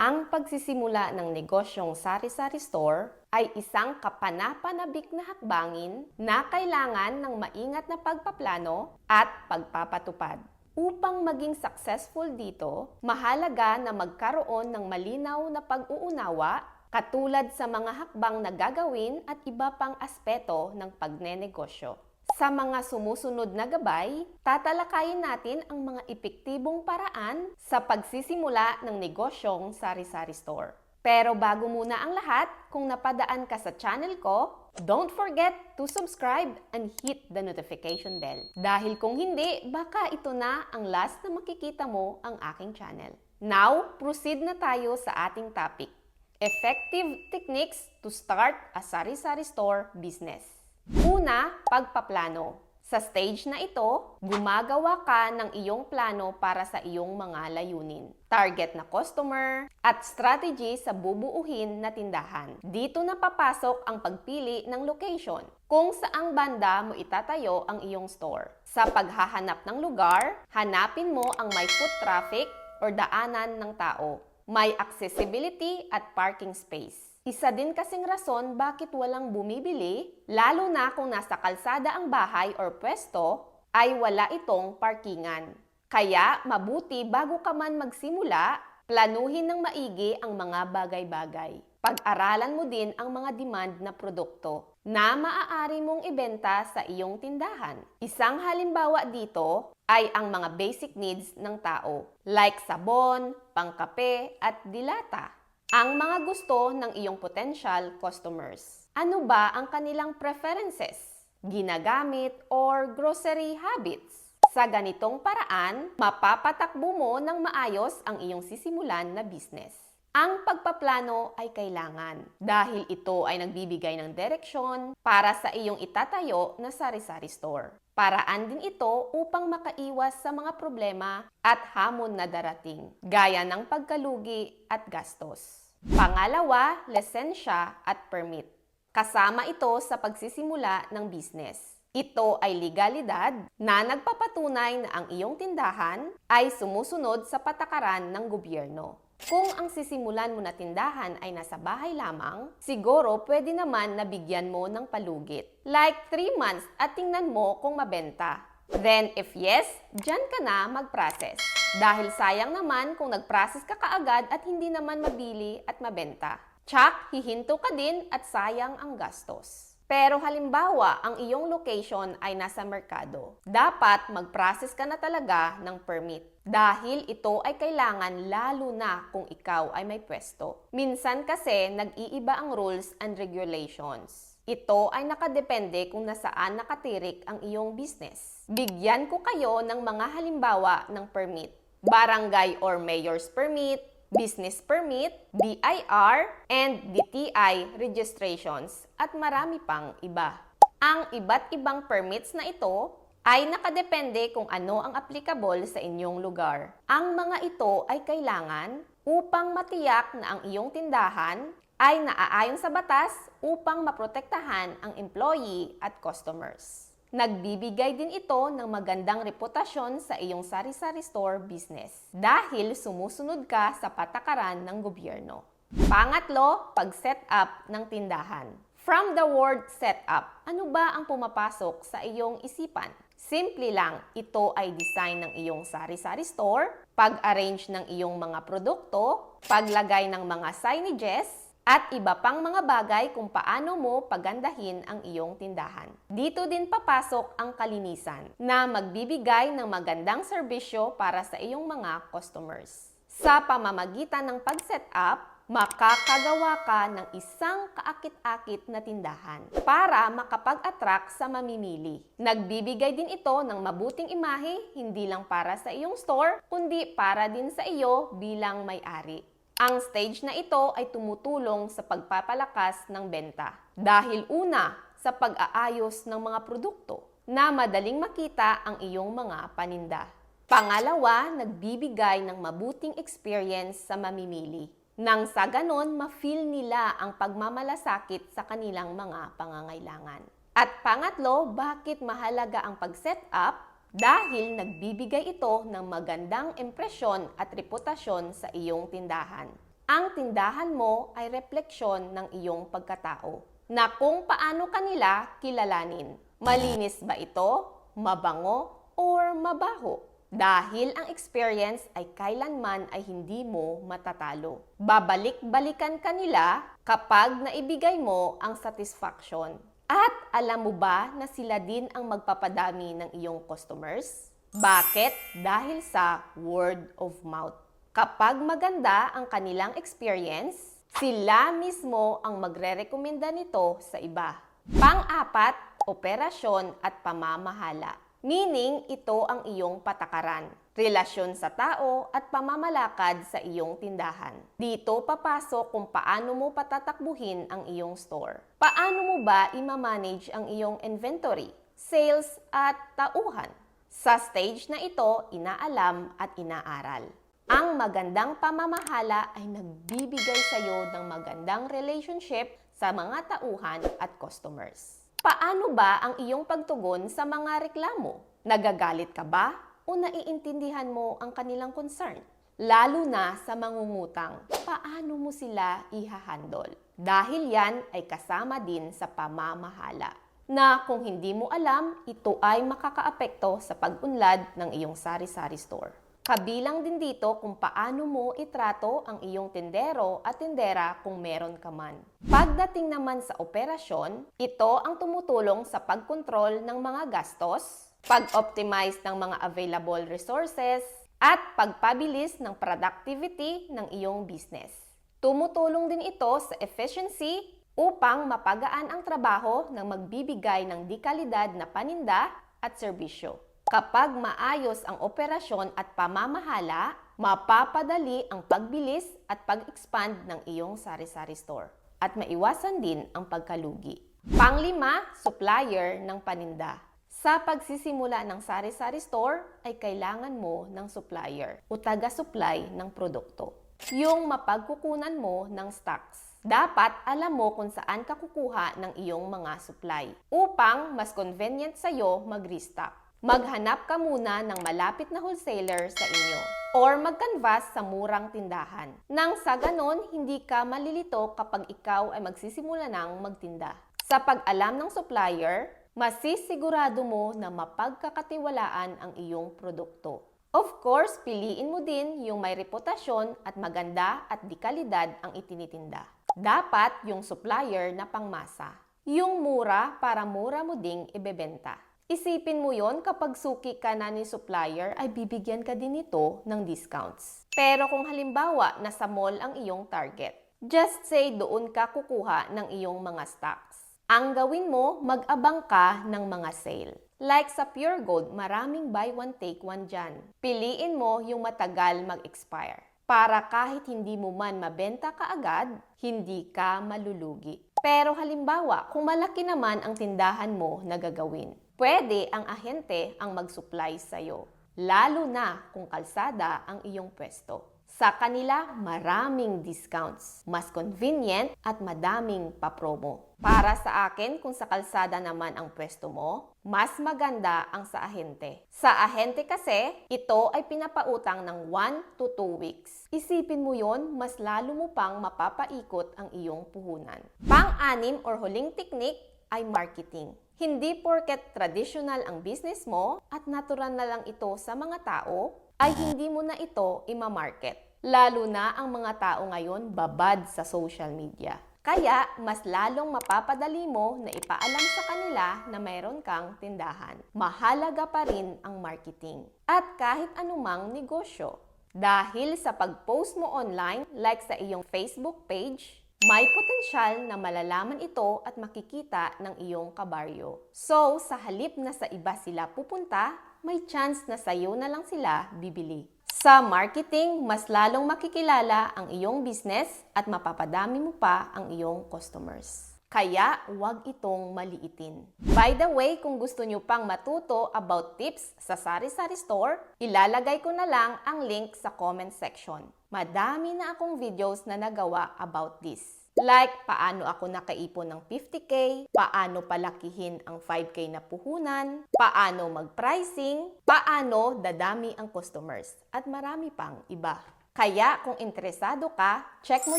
Ang pagsisimula ng negosyong sari-sari store ay isang kapanapanabik na hakbangin na kailangan ng maingat na pagpaplano at pagpapatupad. Upang maging successful dito, mahalaga na magkaroon ng malinaw na pag-uunawa katulad sa mga hakbang na gagawin at iba pang aspeto ng pagnenegosyo. Sa mga sumusunod na gabay, tatalakayin natin ang mga epektibong paraan sa pagsisimula ng negosyong sari-sari store. Pero bago muna ang lahat, kung napadaan ka sa channel ko, don't forget to subscribe and hit the notification bell. Dahil kung hindi, baka ito na ang last na makikita mo ang aking channel. Now, proceed na tayo sa ating topic. Effective techniques to start a sari-sari store business. Una, pagpaplano. Sa stage na ito, gumagawa ka ng iyong plano para sa iyong mga layunin, target na customer, at strategy sa bubuuhin na tindahan. Dito na papasok ang pagpili ng location, kung saang banda mo itatayo ang iyong store. Sa paghahanap ng lugar, hanapin mo ang may foot traffic or daanan ng tao, may accessibility at parking space. Isa din kasing rason bakit walang bumibili, lalo na kung nasa kalsada ang bahay or pwesto, ay wala itong parkingan. Kaya mabuti bago ka man magsimula, planuhin ng maigi ang mga bagay-bagay. Pag-aralan mo din ang mga demand na produkto na maaari mong ibenta sa iyong tindahan. Isang halimbawa dito ay ang mga basic needs ng tao like sabon, pangkape at dilata ang mga gusto ng iyong potential customers. Ano ba ang kanilang preferences, ginagamit, or grocery habits? Sa ganitong paraan, mapapatakbo mo ng maayos ang iyong sisimulan na business. Ang pagpaplano ay kailangan dahil ito ay nagbibigay ng direksyon para sa iyong itatayo na sari-sari store. Paraan din ito upang makaiwas sa mga problema at hamon na darating, gaya ng pagkalugi at gastos. Pangalawa, lisensya at permit. Kasama ito sa pagsisimula ng business. Ito ay legalidad na nagpapatunay na ang iyong tindahan ay sumusunod sa patakaran ng gobyerno. Kung ang sisimulan mo na tindahan ay nasa bahay lamang, siguro pwede naman na bigyan mo ng palugit. Like 3 months at tingnan mo kung mabenta. Then if yes, dyan ka na mag-process. Dahil sayang naman kung nag-process ka kaagad at hindi naman mabili at mabenta. Tsak, hihinto ka din at sayang ang gastos. Pero halimbawa, ang iyong location ay nasa merkado. Dapat mag-process ka na talaga ng permit. Dahil ito ay kailangan lalo na kung ikaw ay may pwesto. Minsan kasi nag-iiba ang rules and regulations. Ito ay nakadepende kung nasaan nakatirik ang iyong business. Bigyan ko kayo ng mga halimbawa ng permit barangay or mayor's permit, business permit, BIR, and DTI registrations at marami pang iba. Ang iba't ibang permits na ito ay nakadepende kung ano ang applicable sa inyong lugar. Ang mga ito ay kailangan upang matiyak na ang iyong tindahan ay naaayon sa batas upang maprotektahan ang employee at customers. Nagbibigay din ito ng magandang reputasyon sa iyong sari-sari store business dahil sumusunod ka sa patakaran ng gobyerno. Pangatlo, pag-set up ng tindahan. From the word set up, ano ba ang pumapasok sa iyong isipan? Simple lang, ito ay design ng iyong sari-sari store, pag-arrange ng iyong mga produkto, paglagay ng mga signages, at iba pang mga bagay kung paano mo pagandahin ang iyong tindahan. Dito din papasok ang kalinisan na magbibigay ng magandang serbisyo para sa iyong mga customers. Sa pamamagitan ng pag-set up, makakagawa ka ng isang kaakit-akit na tindahan para makapag-attract sa mamimili. Nagbibigay din ito ng mabuting imahe hindi lang para sa iyong store, kundi para din sa iyo bilang may-ari. Ang stage na ito ay tumutulong sa pagpapalakas ng benta. Dahil una, sa pag-aayos ng mga produkto na madaling makita ang iyong mga paninda. Pangalawa, nagbibigay ng mabuting experience sa mamimili. Nang sa ganon, ma-feel nila ang pagmamalasakit sa kanilang mga pangangailangan. At pangatlo, bakit mahalaga ang pag-set up dahil nagbibigay ito ng magandang impresyon at reputasyon sa iyong tindahan. Ang tindahan mo ay refleksyon ng iyong pagkatao na kung paano kanila kilalanin. Malinis ba ito, mabango, or mabaho? Dahil ang experience ay kailanman ay hindi mo matatalo. Babalik-balikan kanila kapag naibigay mo ang satisfaction. At alam mo ba na sila din ang magpapadami ng iyong customers? Bakit? Dahil sa word of mouth. Kapag maganda ang kanilang experience, sila mismo ang magre-rekomenda nito sa iba. Pang-apat, operasyon at pamamahala. Meaning, ito ang iyong patakaran, relasyon sa tao at pamamalakad sa iyong tindahan. Dito papasok kung paano mo patatakbuhin ang iyong store. Paano mo ba imamanage ang iyong inventory, sales at tauhan? Sa stage na ito, inaalam at inaaral. Ang magandang pamamahala ay nagbibigay sa iyo ng magandang relationship sa mga tauhan at customers. Paano ba ang iyong pagtugon sa mga reklamo? Nagagalit ka ba o naiintindihan mo ang kanilang concern? Lalo na sa mangungutang, paano mo sila ihahandle? Dahil yan ay kasama din sa pamamahala na kung hindi mo alam, ito ay makakaapekto sa pag-unlad ng iyong sari-sari store. Kabilang din dito kung paano mo itrato ang iyong tindero at tindera kung meron ka man. Pagdating naman sa operasyon, ito ang tumutulong sa pagkontrol ng mga gastos, pag-optimize ng mga available resources, at pagpabilis ng productivity ng iyong business. Tumutulong din ito sa efficiency upang mapagaan ang trabaho ng magbibigay ng dikalidad na paninda at serbisyo. Kapag maayos ang operasyon at pamamahala, mapapadali ang pagbilis at pag-expand ng iyong sari-sari store at maiwasan din ang pagkalugi. Panglima, supplier ng paninda. Sa pagsisimula ng sari-sari store ay kailangan mo ng supplier o taga-supply ng produkto. Yung mapagkukunan mo ng stocks. Dapat alam mo kung saan ka kukuha ng iyong mga supply upang mas convenient sa'yo mag-restock maghanap ka muna ng malapit na wholesaler sa inyo or mag-canvas sa murang tindahan. Nang sa ganon, hindi ka malilito kapag ikaw ay magsisimula ng magtinda. Sa pag-alam ng supplier, masisigurado mo na mapagkakatiwalaan ang iyong produkto. Of course, piliin mo din yung may reputasyon at maganda at di kalidad ang itinitinda. Dapat yung supplier na pangmasa. Yung mura para mura mo ding ibebenta. Isipin mo yon kapag suki ka na ni supplier ay bibigyan ka din ito ng discounts. Pero kung halimbawa nasa mall ang iyong target, just say doon ka kukuha ng iyong mga stocks. Ang gawin mo, mag-abang ka ng mga sale. Like sa Pure Gold, maraming buy one take one dyan. Piliin mo yung matagal mag-expire. Para kahit hindi mo man mabenta kaagad, hindi ka malulugi. Pero halimbawa, kung malaki naman ang tindahan mo na gagawin, pwede ang ahente ang mag-supply sa'yo, lalo na kung kalsada ang iyong pwesto. Sa kanila, maraming discounts, mas convenient at madaming papromo. Para sa akin, kung sa kalsada naman ang pwesto mo, mas maganda ang sa ahente. Sa ahente kasi, ito ay pinapautang ng 1 to 2 weeks. Isipin mo yon, mas lalo mo pang mapapaikot ang iyong puhunan. Pang-anim or huling teknik ay marketing. Hindi porket traditional ang business mo at natural na lang ito sa mga tao, ay hindi mo na ito ima-market. Lalo na ang mga tao ngayon babad sa social media. Kaya, mas lalong mapapadali mo na ipaalam sa kanila na mayroon kang tindahan. Mahalaga pa rin ang marketing. At kahit anumang negosyo. Dahil sa pag-post mo online, like sa iyong Facebook page, may potensyal na malalaman ito at makikita ng iyong kabaryo. So, sa halip na sa iba sila pupunta, may chance na sa iyo na lang sila bibili. Sa marketing, mas lalong makikilala ang iyong business at mapapadami mo pa ang iyong customers. Kaya, huwag itong maliitin. By the way, kung gusto nyo pang matuto about tips sa sari-sari store, ilalagay ko na lang ang link sa comment section. Madami na akong videos na nagawa about this. Like, paano ako nakaipon ng 50k, paano palakihin ang 5k na puhunan, paano mag-pricing, paano dadami ang customers, at marami pang iba. Kaya kung interesado ka, check mo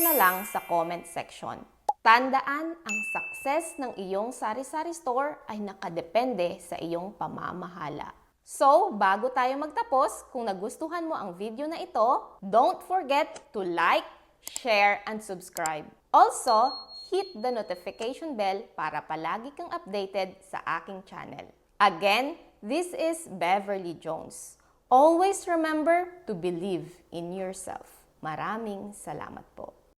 na lang sa comment section. Tandaan, ang success ng iyong sari-sari store ay nakadepende sa iyong pamamahala. So, bago tayo magtapos, kung nagustuhan mo ang video na ito, don't forget to like, share, and subscribe. Also, hit the notification bell para palagi kang updated sa aking channel. Again, this is Beverly Jones. Always remember to believe in yourself. Maraming salamat po.